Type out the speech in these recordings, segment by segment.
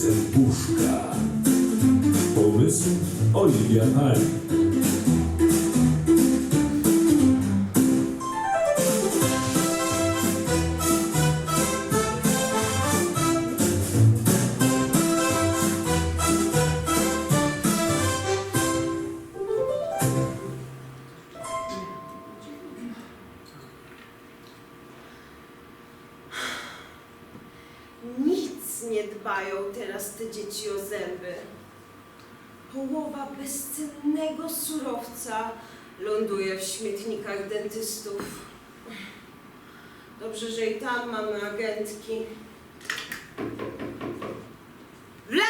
Zębuszka. Pomysł Oliwia Hali. Dbają teraz te dzieci o zęby. Połowa bezcennego surowca ląduje w śmietnikach dentystów. Dobrze, że i tam mamy agentki. Proszę.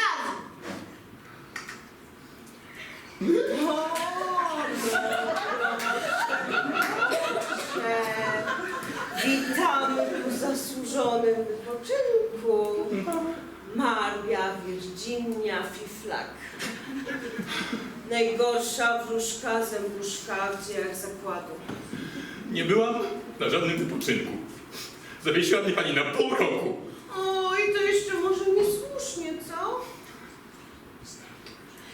Witamy w zasłużonym wypoczynku. Maria Virginia Fiflak. Najgorsza wróżka zębuszka w dziejach zakładu. Nie byłam na żadnym wypoczynku. Zawiesiła mnie pani na pół roku. O, i to jeszcze może niesłusznie, co?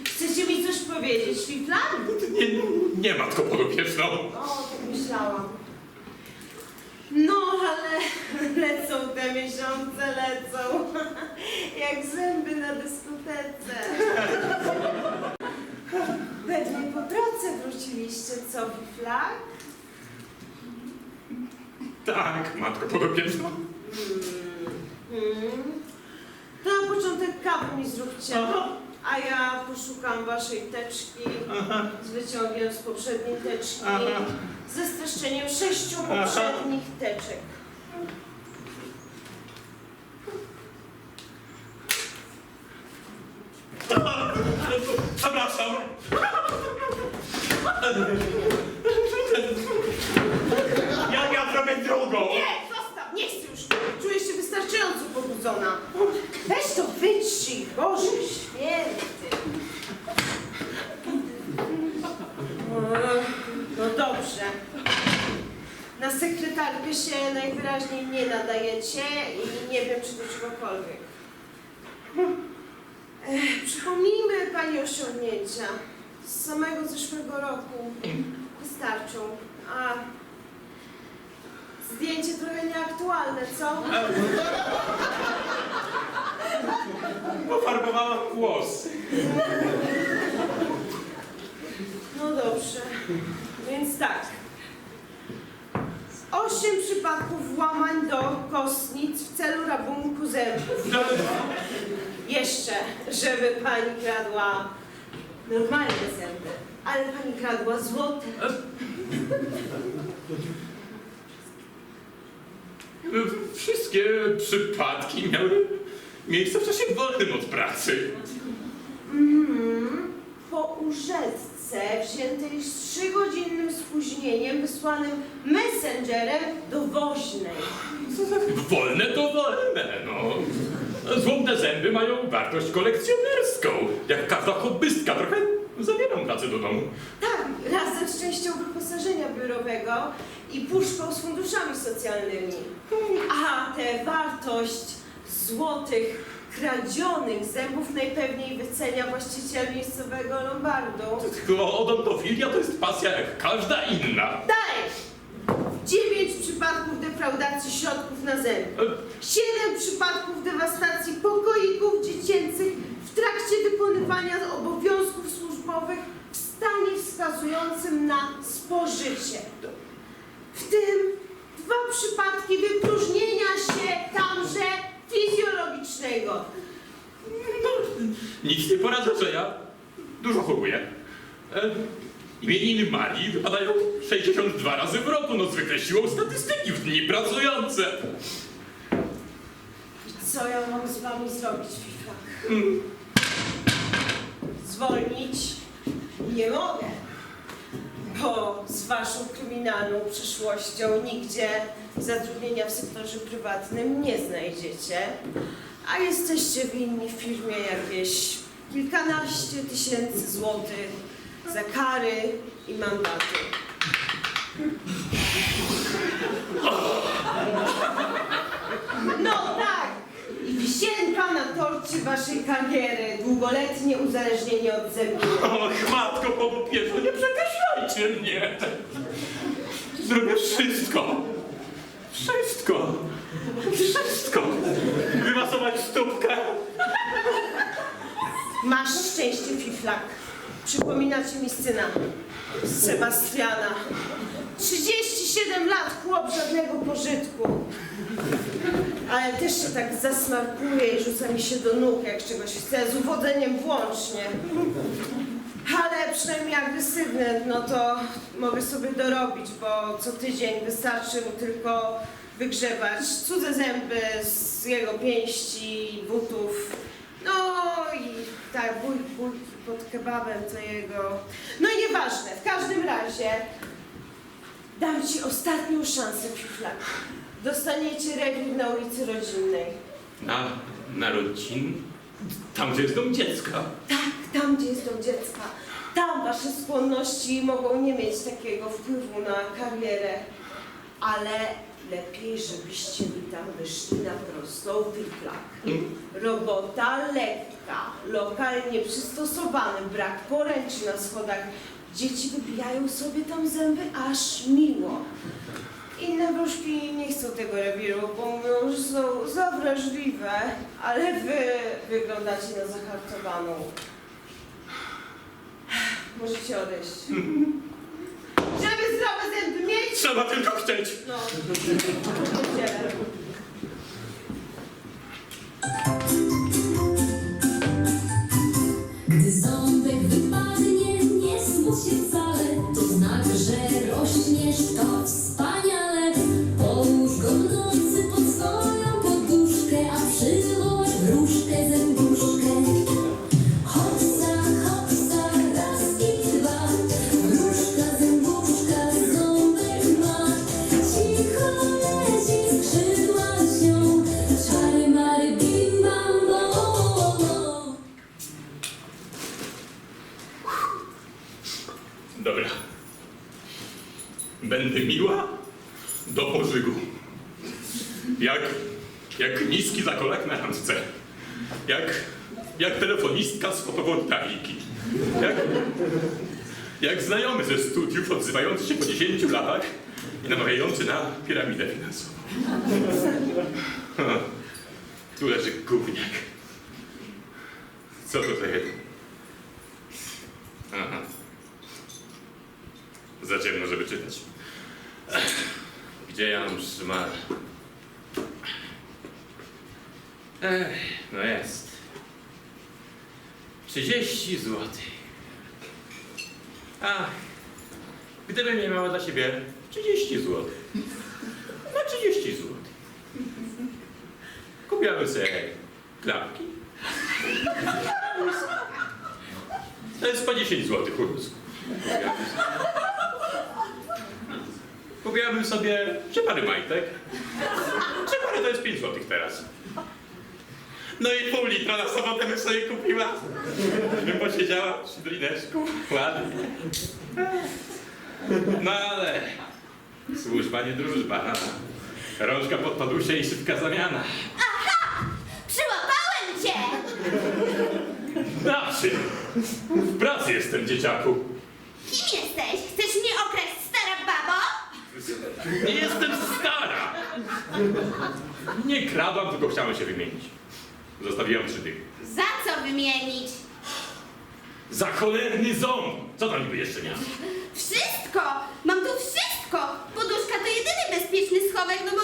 Chcecie mi coś powiedzieć, Fiflak? Nie, nie matko podopieczną. O, tak myślałam. No, ale lecą te miesiące, lecą. Jak zęby na dyskotece. Pewnie po pracy wróciliście, co, Fiflak? Tak, matko podopieczną. Hmm. To na początek kawy mi zróbcie. Aha. A ja poszukam waszej teczki Aha. z wyciągiem z poprzedniej teczki. Aha. Ze streszczeniem sześciu poprzednich teczek. Przepraszam. Ja, ja zrobię drugą. Nie, zostaw, nie chcę już. Czuję się wystarczająco pobudzona. Weź to wytrzyj, Boże święty. No dobrze. Na sekretarkę się najwyraźniej nie nadajecie i nie wiem, czy do czegokolwiek. Ech, Przypomnijmy Pani osiągnięcia z samego zeszłego roku. Wystarczą. A zdjęcie trochę nieaktualne, co? Pofarbowałam włosy. No dobrze. Więc tak. Osiem przypadków włamań do kostnic w celu rabunku zębów. Jeszcze, żeby pani kradła normalne zęby, ale pani kradła złote. Wszystkie przypadki miały miejsce w czasie wolnym od pracy. Mhm. Po urzeczce wziętej z trzygodzinnym spóźnieniem wysłanym messengerem do woźnej. Wolne to wolne, no. Złomne zęby mają wartość kolekcjonerską. Jak każda hobbystka, trochę zabieram pracę do domu. Tak, razem z częścią wyposażenia biurowego i puszką z funduszami socjalnymi. A tę wartość złotych, kradzionych zębów najpewniej wycenia właściciel miejscowego lombardu. Tylko odontofilia to jest pasja jak każda inna. Dalej! Przypadków defraudacji środków na zęby. Siedem przypadków dewastacji pokoików dziecięcych w trakcie wykonywania obowiązków służbowych w stanie wskazującym na spożycie. W tym dwa przypadki wypróżnienia się tamże fizjologicznego. Nic nie poradzę, że ja dużo choruję. E, Imieniny Marii wypadają 62 razy w roku, no zwykle siłą statystyki w dni pracujące. Co ja mam z wami zrobić, Fifa? Hmm. Zwolnić nie mogę, bo z waszą kryminalną przyszłością nigdzie zatrudnienia w sektorze prywatnym nie znajdziecie, a jesteście winni firmie jakieś kilkanaście tysięcy złotych za kary i mandaty. No tak, i wisi Wisienka na torcie waszej kariery. Długoletnie uzależnienie od zębów. Och, matko pobupieżo, nie przekreślajcie mnie. Zrobię wszystko. Wszystko. Wszystko. Wymasować stópkę. Masz szczęście, fiflak. Przypominacie mi syna. Sebastiana. 37 lat, chłop żadnego pożytku. Ale też się tak zasmarkuje i rzuca mi się do nóg, jak czegoś chce, z uwodzeniem włącznie. Ale przynajmniej agresywny, no to mogę sobie dorobić, bo co tydzień wystarczy mu tylko wygrzebać cudze zęby z jego pięści, butów. No i tak, bój, bój pod kebabem to jego. No i nieważne, w każdym razie dam ci ostatnią szansę, Fiflak. Dostaniecie rewir na ulicy Rodzinnej. Na narodzin? Tam, gdzie jest dom dziecka. Tak, tam gdzie jest dom dziecka. Tam wasze skłonności mogą nie mieć takiego wpływu na karierę, ale lepiej, żebyście mi tam wyszli na prostą Fiflak. Robota lekka, lokalnie przystosowany, brak poręczy na schodach. Dzieci wybijają sobie tam zęby aż miło. Inne wróżki nie chcą tego rewiru, bo mówią, że są za wrażliwe, ale wy wyglądacie na zahartowaną. Możecie odejść. Zęby mieć, Trzeba tylko chcieć. no. Gdy jak niski zakolak na randce. Jak, jak telefonistka z fotowoltaiki. Jak, jak znajomy ze studiów odzywający się po 10 latach i namawiający na piramidę finansową. Tu leży gówniak. Co to za jeden? Aha. Za ciemno, żeby czytać. Gdzie ja mam szmal? Ech, no jest. 30 złotych. Ach, gdybym nie miała dla siebie 30 złotych. Na 30 złotych. Kupiłabym sobie klapki. To jest po 10 złotych urosł. Kupiłabym sobie trzy pary majtek. Trzy pary to jest 5 złotych teraz. No i pół litra na sobotę bym sobie kupiła. Bym posiedziała przy drineczku. Ładnie. No ale służba nie drużba. Rączka pod podusie i szybka zamiana. Przyłapałem cię! Na czym? W pracy jestem, dzieciaku. Kim jesteś? Chcesz mnie okraść, stara babo? Nie jestem stara. Nie kradłam, tylko chciałem się wymienić. Zostawiłem trzy dychy. Za co wymienić? Za cholerny ząb! Co tam niby jeszcze miałem? Wszystko! Mam tu wszystko! Poduszka to jedyny bezpieczny schowek, no bo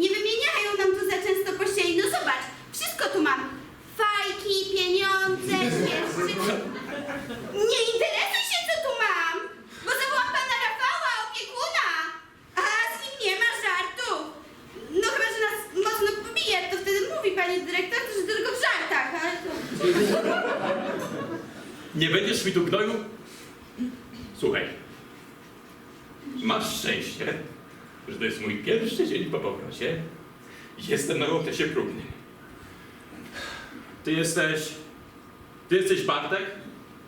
nie wymieniają nam tu za często pościeli. No zobacz, wszystko tu mam. Fajki, pieniądze, świeżczy. Nie interesuj się, co tu mam! Bo zawołam pana Rafała, opiekuna! A z nim nie ma żartu! No chyba, że nas mocno pobije, to wtedy mówi pani dyrektor, że to tylko w żartach, ale to... Nie będziesz mi tu gnoju? Słuchaj. Masz szczęście, że to jest mój pierwszy dzień po powrocie. Jestem na okresie próbnym. Ty jesteś... Ty jesteś Bartek?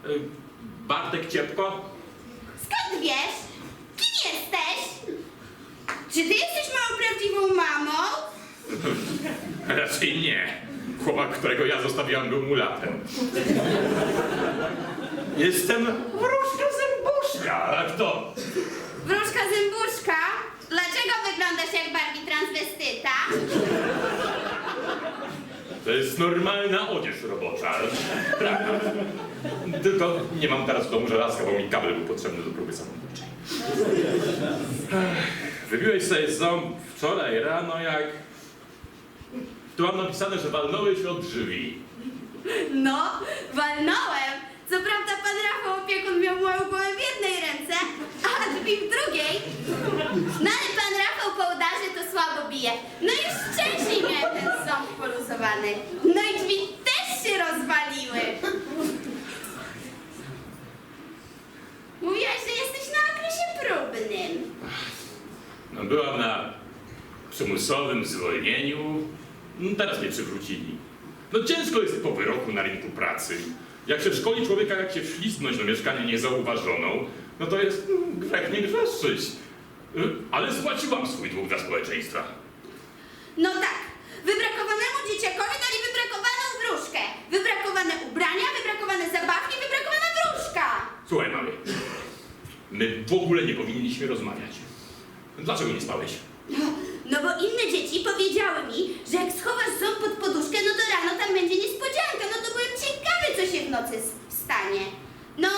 Y, Bartek Ciepko? Skąd wiesz? Kim jesteś? Czy ty jesteś moją prawdziwą mamą? Raczej nie. Chłopak, którego ja zostawiłam, był mulatem. Jestem wróżka zębuszka, a kto? Wróżka zębuszka, dlaczego wyglądasz jak Barbie transwestyta? To jest normalna odzież robocza. Prawda. Tylko nie mam teraz w domu żelazka, bo mi kabel był potrzebny do próby samobójczej. Wybiłeś sobie ząb wczoraj rano, jak... Tu mam napisane, że walnąłeś od drzwi. No, walnąłem. Co prawda pan Rafał opiekun miał moją głowę w jednej ręce, a drzwi w drugiej. No ale pan Rafał po udarze to słabo bije. No już wcześniej miałem ten ząb poluzowany. No i drzwi też się rozwaliły. Mówiłaś, że jesteś na okresie próbnym. No, byłam na przymusowym zwolnieniu. No, Teraz mnie przywrócili. No ciężko jest po wyroku na rynku pracy. Jak się szkoli człowieka, jak się wślizgnąć do mieszkania niezauważoną, no to jest mm, grzech nie grzeszyć. Y, Ale spłaciłam swój dług dla społeczeństwa. No tak, wybrakowanemu dzieciakowi dali wybrakowaną wróżkę. Wybrakowane ubrania, wybrakowane zabawki, wybrakowana wróżka. Słuchaj, mamy. My w ogóle nie powinniśmy rozmawiać. Dlaczego nie spałeś? No, bo inne dzieci powiedziały mi, że jak schowasz ząb pod poduszkę, no to rano tam będzie niespodzianka. No to byłem ciekawy, co się w nocy stanie. No,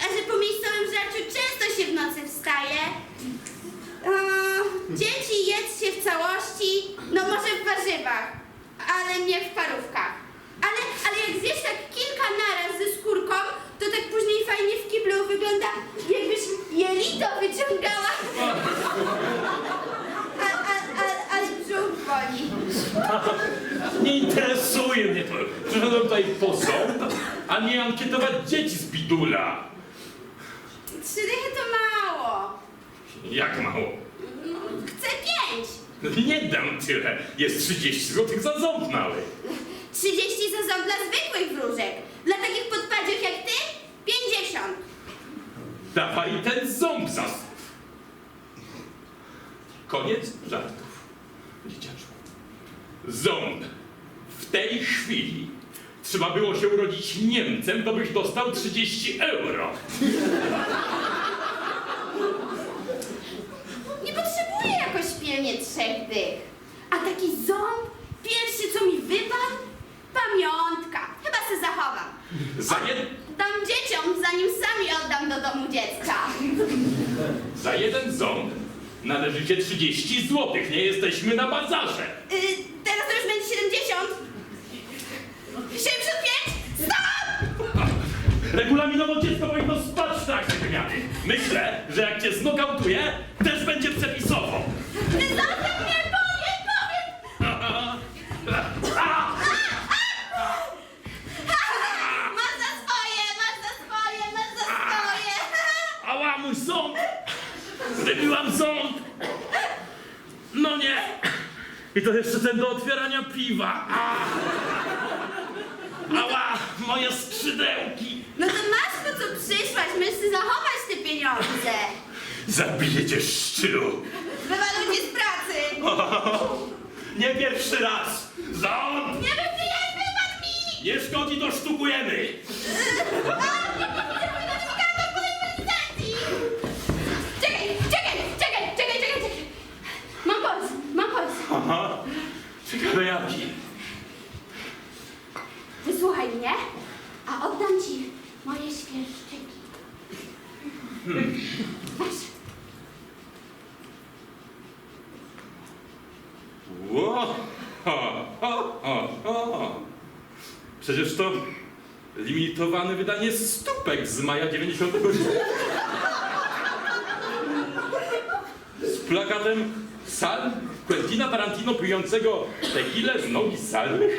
a że po miejscowym żarciu często się w nocy wstaje. O, dzieci jedzcie w całości, no może w warzywach, ale nie w parówkach. Ale, ale jak zjesz tak kilka naraz ze skórką, to tak później fajnie w kiblu wygląda, jakbyś jelito wyciągała. A, a, a, ale brzuch boli. Nie interesuje mnie to. Przyszedłem tutaj po ząb, a nie ankietować dzieci z bidula. Trzy dychy to mało. Jak mało? No, Chcę pięć. Nie dam tyle. Jest 30 zł za ząb mały. 30 za ząb dla zwykłych wróżek. Dla takich podpadziów jak ty 50. Dawaj ten ząb za... Koniec żartów, dzieciaczku. Ząb w tej chwili trzeba było się urodzić Niemcem, to byś dostał 30 euro. Nie potrzebuję jakoś pilnie trzech dych. A taki ząb, pierwszy co mi wypadł, pamiątka. Chyba se zachowam. Za, jed... Dam dzieciom, zanim sami oddam do domu dziecka. za jeden ząb należycie 30 zł. Nie jesteśmy na bazarze. Znokautuję, też będzie przepisowo. Ty zostaw mnie, powiem, powiem! Masz za swoje, masz za swoje, masz za swoje! Ała, mój ząb! Wybiłam ząb! No nie! I to jeszcze ten do otwierania piwa. A! Ała, moje skrzydełki! No to masz po co przyszłaś, musisz zachować te pieniądze. Zabiję cię, szczylu! Wywaluj cię z pracy. Nie pierwszy raz! Ząb! Nie wypijaj, wypadł mi! Nie szkodzi, to sztukujemy! Czekaj, czekaj, czekaj, czekaj, czekaj, czekaj. Mam pomysł, mam pomysł. Aha, ciekawe jaki. Wysłuchaj mnie, a oddam ci moje świerszczyki. Ło! Ha, ha, ha, ha. Przecież to limitowane wydanie stópek z maja 90 roku. Z plakatem Sal Quentina Tarantino pijącego tequilę z nogi Hayek?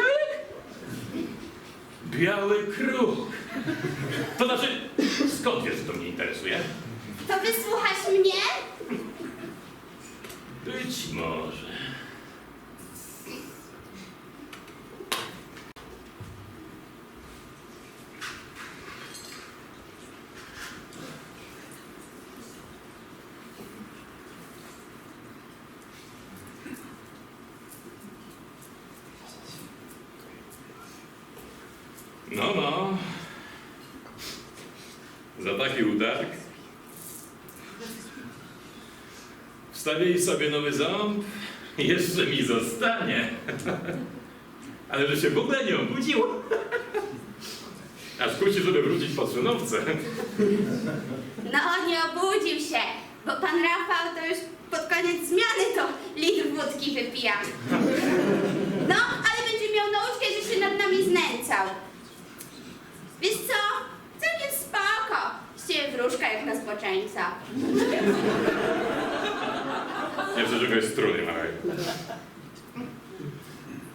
Biały kruk. To znaczy, skąd wiesz, że to mnie interesuje? To wysłuchasz mnie? Być może. No, no. Za taki utarg. Wstawili sobie nowy ząb. Jeszcze mi zostanie. Ale że się w ogóle nie obudził. Aż kusi, żeby wrócić po trzynówce. No, nie obudził się, bo pan Rafał to już pod koniec zmiany to litr wódki wypija. No, ale będzie miał nauczkę, że się nad nami znęcał. Wiesz co? Całkiem spoko. Wróżka jak na zboczeńca. Nie przeszukaj struny, małej.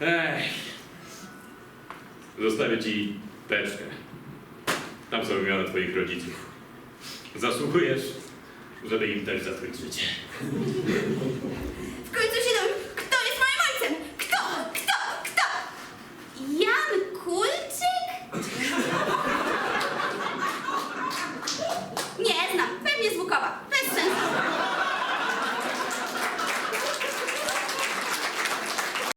Ech. Zostawię ci teczkę. Tam są imiona twoich rodziców. Zasługujesz, żeby im też zatruć życie.